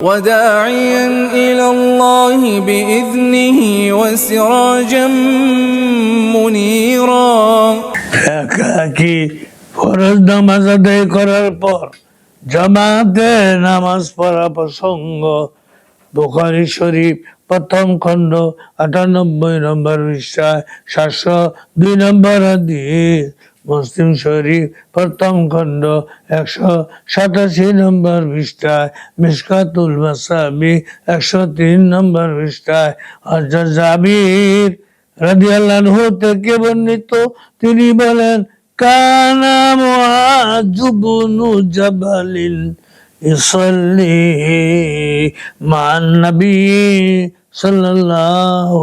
وداعيا إلى الله بإذنه وسراجا منيرا একাকি ফরজ নামাজ আদায় করার পর জামাতে নামাজ পড়া প্রসঙ্গ বুখারি শরীফ প্রথম খণ্ড আটানব্বই নম্বর পৃষ্ঠায় সাতশো দুই নম্বর হাদিস মুসলিম শরীফ প্রথম খণ্ড একশো সাতাশি নম্বর পৃষ্ঠায়, মিসকাতুল মাসাবি একশো তিন নম্বর পৃষ্ঠায়। জাবির থেকে বর্ণিত, তিনি বলেন, কানা মুআজুবনু জাবালিন ইসল্লি মান নবী সাল্লাল্লাহু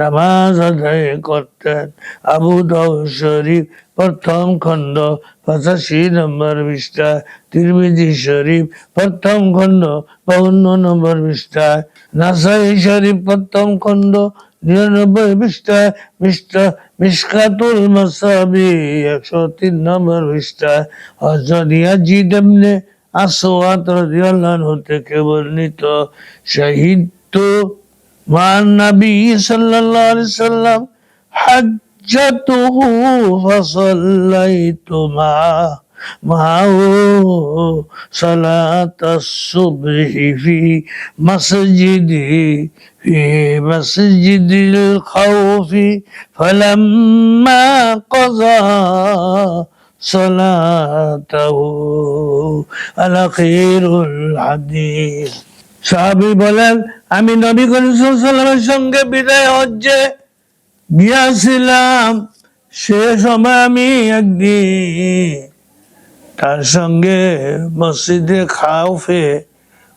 নামাজ আদায় করতেন। আবু দাউদ শরীফ প্রথম খণ্ড, পঁচাশি নম্বর পৃষ্ঠা। তিরমিজি শরীফ প্রথম খণ্ড, বাউন্ন নম্বর পৃষ্ঠা। নাসাই শরীফ প্রথম খণ্ড, নিরানব্বই পৃষ্ঠা। পৃষ্ঠা মিসকাতুল মাসাবি, একশো তিন নম্বর পৃষ্ঠা। হজরত ইয়াজিদ এমনে আসওয়াত রাদিয়াল্লাহু থেকে বর্ণিত। শাহিদ মান والنبي صلى الله عليه وسلم حجته فصليت معه معه صلاة الصبح في مسجدي في مسجد الخوف فلما قضى صلاته الأخير الحديث. সাহাবি বলেন, আমি নবী করিম সাল্লামের সঙ্গে বিদায় হজ্জে গিয়াছিলাম, সে সময় আমি একদিন তার সঙ্গে মসজিদে খাওফে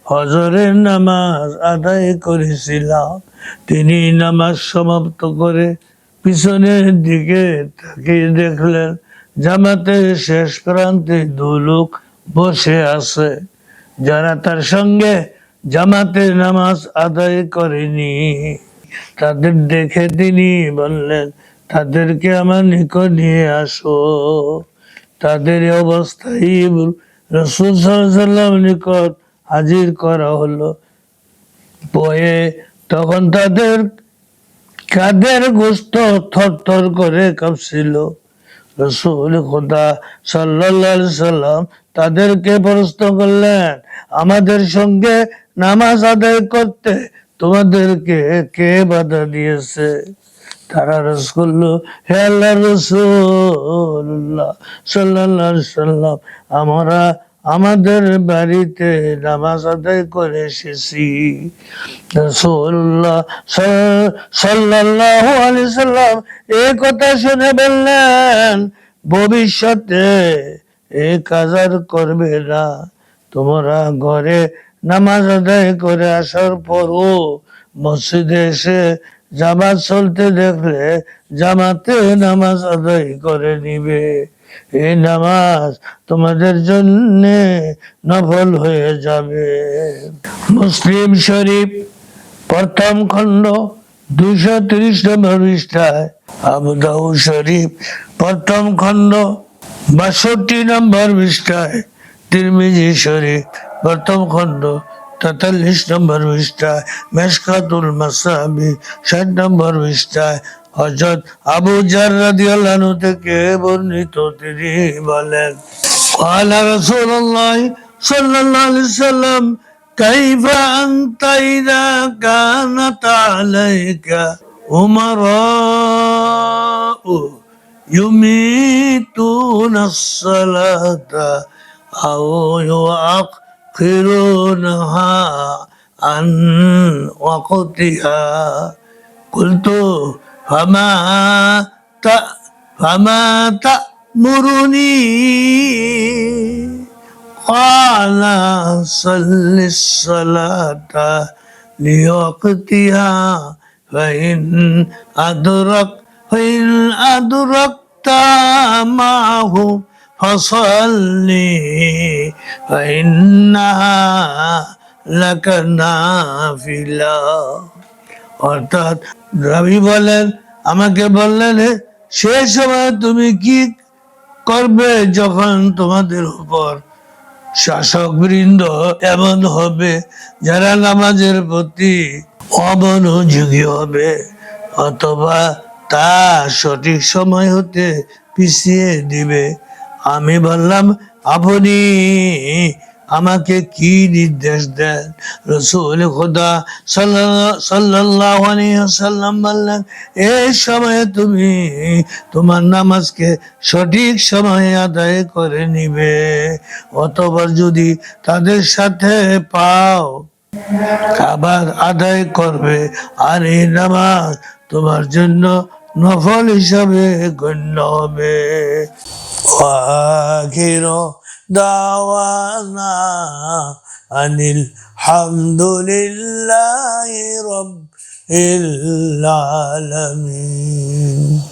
হজরের নামাজ আদায় করেছিলাম। তিনি নামাজ সমাপ্ত করে পিছনের দিকে তাকিয়ে দেখলেন, জামাতের শেষ প্রান্তে দু লোক বসে আছে। যারা তার সঙ্গে জামাতের নামাজ আদায় করেনি। তাদের দেখে তিনি বললেন, তাদেরকে আমার নিকট নিয়ে আসো। তাদের অবস্থায় রসুল সাল্লাম নিকট হাজির করা হলো। বয়ে তখন তাদের কাদের গোস্ত থর থর করে কাঁপছিল। রসুল খোদা সাল্লাহ সাল্লাম তাদেরকে প্রশ্ন করলেন, আমাদের সঙ্গে নামাজ আদায় করতে তোমাদেরকে কে বাধা দিয়েছে? তারা রস করল, হে আল্লাহ রসুল্লাহ সাল্লাহ সাল্লাম আমরা আমাদের বাড়িতে নামাজ আদায় করে এসেছি। সাল্লাহ আলি সাল্লাম এ কথা শুনে বললেন, ভবিষ্যতে এ কাজ করবে না তোমরা ঘরে নামাজ আদায় করে আসার পরও মসজিদে এসে জামাত চলতে দেখলে জামাতে নামাজ আদায় করে নিবে। এই নামাজ তোমাদের জন্য নফল হয়ে যাবে। মুসলিম শরীফ প্রথম খণ্ড দুইশো তিরিশ নম্বর পৃষ্ঠায় আবু দাউদ শরীফ প্রথম খণ্ড বাষট্টি নম্বর পৃষ্ঠায় তিরমিজি শরীফ প্রথম খণ্ড তেতাল্লিশ নম্বর পৃষ্ঠায় মেশকাতুল মাসাবি ষাট নম্বর পৃষ্ঠায় হজরত আবু জার রাদিয়াল্লাহু আনহু থেকে বর্ণিত তিনি বলেন قال رسول الله صلى الله عليه وسلم كيف أنت إذا كانت عليك أمراء يميتون الصلاة أو يؤخرونها عن وقتها قلت فما ت... فما تأمرني قال صل الصلاة لوقتها فإن أدرك فإن أدركت معه فصلي فإنها لك نافلة অর্থাৎ রবি বলেন আমাকে বললেন "হে, সে সময় তুমি কি করবে যখন তোমাদের উপর শাসক বৃন্দ এমন হবে যারা নামাজের প্রতি অমনোযোগী হবে অথবা তা সঠিক সময় হতে পিছিয়ে দিবে। আমি বললাম, আপনি আমাকে কি নির্দেশ দেন? রসুল খোদা সাল্লাহ সাল্লাম বললেন এই সময়ে তুমি তোমার নামাজকে সঠিক সময়ে আদায় করে নিবে। অথবা যদি তাদের সাথে পাও আবার আদায় করবে। আর এই নামাজ তোমার জন্য নফল হিসাবে গণ্য হবে وآخر دعوانا أن الحمد لله رب العالمين